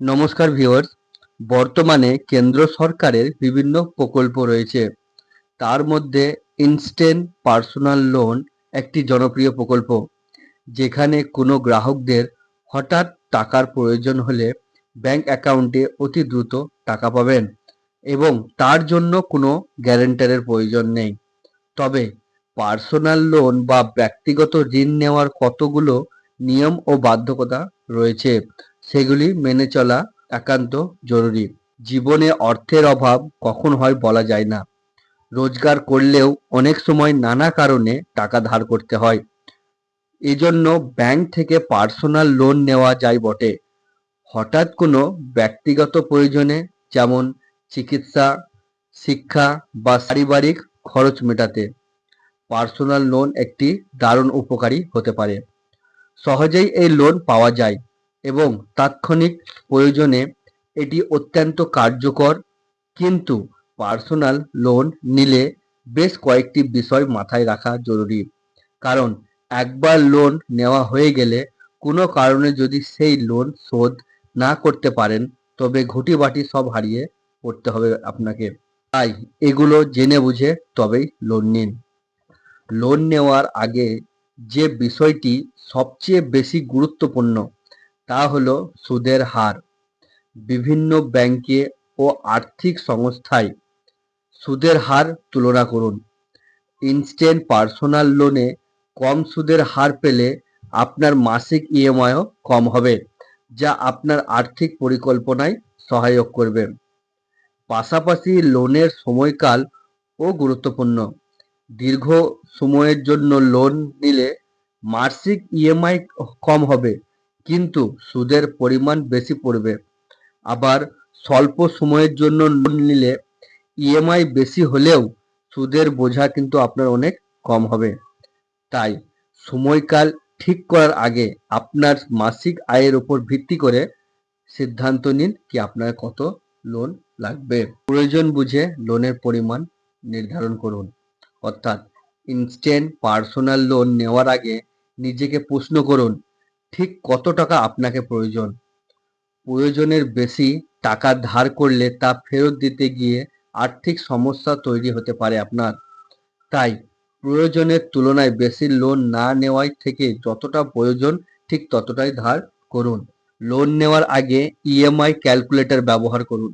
নমস্কার ভিউয়ার্স, বর্তমানে কেন্দ্র সরকারের বিভিন্ন প্রকল্প রয়েছে। তার মধ্যে ইনস্ট্যান্ট পার্সোনাল লোন একটি জনপ্রিয় প্রকল্প, যেখানে কোনো গ্রাহকদের হঠাৎ টাকার প্রয়োজন হলে ব্যাংক অ্যাকাউন্টে অতি দ্রুত টাকা পাবেন এবং তার জন্য কোনো গ্যারেন্টারের প্রয়োজন নেই। তবে পার্সোনাল লোন বা ব্যক্তিগত ঋণ নেওয়ার কতগুলো নিয়ম ও বাধ্যকতা রয়েছে সেগুলি মেনে চলা একান্ত জরুরি। জীবনে অর্থের অভাব কখন হয় বলা যায় না। রোজগার করলেও অনেক সময় নানা কারণে টাকা ধার করতে হয়। এজন্য ব্যাংক থেকে পার্সোনাল লোন নেওয়া যায় বটে। হঠাৎ কোনো ব্যক্তিগত প্রয়োজনে যেমন চিকিৎসা, শিক্ষা বা পারিবারিক খরচ মেটাতে পার্সোনাল লোন একটি দারুণ উপকারী হতে পারে। সহজেই এই লোন পাওয়া যায়। এবং তাৎক্ষণিক প্রয়োজনে এটি অত্যন্ত কার্যকর, কিন্তু পার্সোনাল লোন নিলে বেশ কয়েকটি বিষয় মাথায় রাখা জরুরি। কারণ, একবার লোন নেওয়া হয়ে গেলে কোনো কারণে যদি সেই লোন শোধ না করতে পারেন, তবে ঘুটি বাটি সব হারিয়ে পড়তে হবে আপনাকে। তাই এগুলো জেনে বুঝে তবেই লোন নিন। লোন নেওয়ার আগে যে বিষয়টি সবচেয়ে বেশি গুরুত্বপূর্ণ তা হলো সুদের হার। বিভিন্ন ব্যাংকে ও আর্থিক সংস্থায় সুদের হার তুলনা করুন। ইনস্ট্যান্ট পার্সোনাল লোনে কম সুদের হার পেলে আপনার মাসিক ইএমআইও কম হবে, যা আপনার আর্থিক পরিকল্পনায় সহায়ক করবে। পাশাপাশি লোনের সময়কাল ও গুরুত্বপূর্ণ। দীর্ঘ সময়ের জন্য লোন নিলে মাসিক ইএমআই কম হবে কিন্তু সুদের পরিমাণ বেশি পড়বে। আবার স্বল্প সময়ের জন্য লোন নিলে ইএমআই বেশি হলেও সুদের বোঝা কিন্তু আপনার অনেক কম হবে। তাই সময়কাল ঠিক করার আগে আপনার মাসিক আয়ের উপর ভিত্তি করে সিদ্ধান্ত নিন কি আপনার কত লোন লাগবে। প্রয়োজন বুঝে লোনের পরিমাণ নির্ধারণ করুন। অর্থাৎ ইনস্ট্যান্ট পার্সোনাল লোন নেওয়ার আগে নিজেকে প্রশ্ন করুন ঠিক কত টাকা আপনাকে প্রয়োজন? প্রয়োজনের বেশি টাকা ধার করলে তা ফেরত দিতে গিয়ে আর্থিক সমস্যা তৈরি হতে পারে আপনার। তাই প্রয়োজনের তুলনায় বেশি লোন না নেওয়াই থেকে যতটা প্রয়োজন, ঠিক ততটাই ধার করুন। লোন নেওয়ার আগে ইএমআই ক্যালকুলেটর ব্যবহার করুন।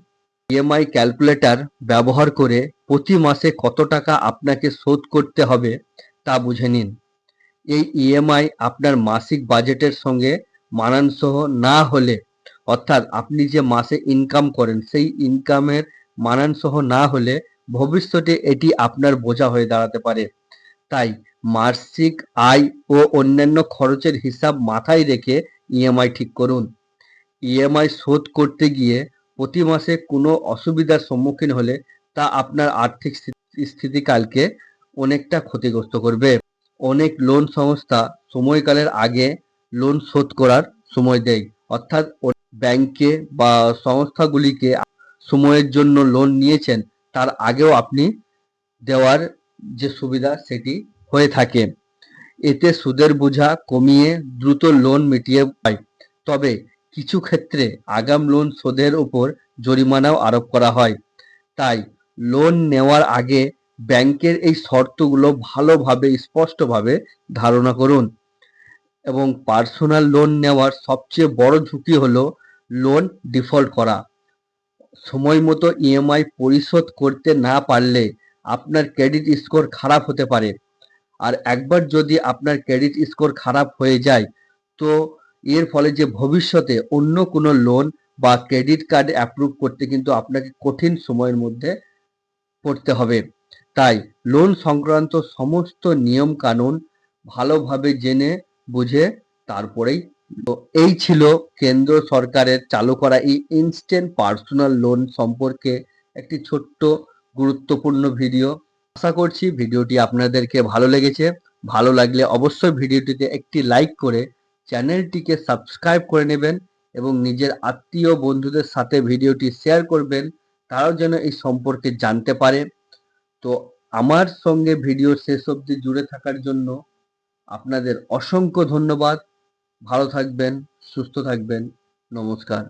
ইএমআই ক্যালকুলেটর ব্যবহার করে প্রতি মাসে কত টাকা আপনাকে শোধ করতে হবে তা বুঝে নিন। এই ইএমআই আপনার মাসিক বাজেটের সঙ্গে মানানসহ না হলে, অর্থাৎ আপনি যে মাসে ইনকাম করেন, সেই ইনকামের মানানসহ না হলে ভবিষ্যতে এটি আপনার বোঝা হয়ে দাঁড়াতে পারে। তাই মাসিক আয় ও অন্যান্য খরচের হিসাব মাথায় রেখে ইএমআই ঠিক করুন। ইএমআই শোধ করতে গিয়ে প্রতি মাসে কোনো অসুবিধার সম্মুখীন হলে তা আপনার আর্থিক স্থিতিকালকে অনেকটা ক্ষতিগ্রস্ত করবে। অনেক লোন সংস্থা সময়কালের আগে লোন শোধ করার সময় দেয়। অর্থাৎ ব্যাংকে বা সংস্থাগুলিকে সময়ের জন্য লোন নিয়েছেন, তার আগেও আপনি দেওয়ার যে সুবিধা সেটি হয়ে থাকে। এতে সুদের বোঝা কমিয়ে দ্রুত লোন মিটিয়ে পায়। তবে কিছু ক্ষেত্রে আগাম লোন শোধের উপর জরিমানাও আরোপ করা হয়। তাই লোন নেওয়ার আগে ব্যাংকের এই শর্তগুলো ভালোভাবে, স্পষ্টভাবে ধারণা করুন। এবং পার্সোনাল লোন নেওয়ার সবচেয়ে বড় ঝুঁকি হলো লোন ডিফল্ট করা। সময় মতো ইএমআই পরিশোধ করতে না পারলে আপনার ক্রেডিট স্কোর খারাপ হতে পারে। আর একবার যদি আপনার ক্রেডিট স্কোর খারাপ হয়ে যায়, তো এর ফলে যে ভবিষ্যতে অন্য কোনো লোন বা ক্রেডিট কার্ড অ্যাপ্রুভ করতে কিন্তু আপনাকে কঠিন সময়ের মধ্যে পড়তে হবে। তাই লোন সংক্রান্ত সমস্ত নিয়ম কানুন ভালোভাবে জেনে বুঝে তারপরেই এই ছিল কেন্দ্র সরকারের চালু করা এই ইনস্ট্যান্ট পার্সোনাল লোন সম্পর্কে একটি ছোট্ট গুরুত্বপূর্ণ ভিডিও আশা করছি ভিডিওটি আপনাদেরকে ভালো লেগেছে। ভালো লাগলে অবশ্যই ভিডিওটিতে একটি লাইক করে চ্যানেলটিকে সাবস্ক্রাইব করে নেবেন এবং নিজের আত্মীয় বন্ধুদের সাথে ভিডিওটি শেয়ার করবেন। তারাও যেন এই সম্পর্কে জানতে পারে। তো আমার সঙ্গে ভিডিও শেষ অব্দি জুড়ে থাকার জন্য আপনাদের অসংখ্য ধন্যবাদ। ভালো থাকবেন, সুস্থ থাকবেন। নমস্কার।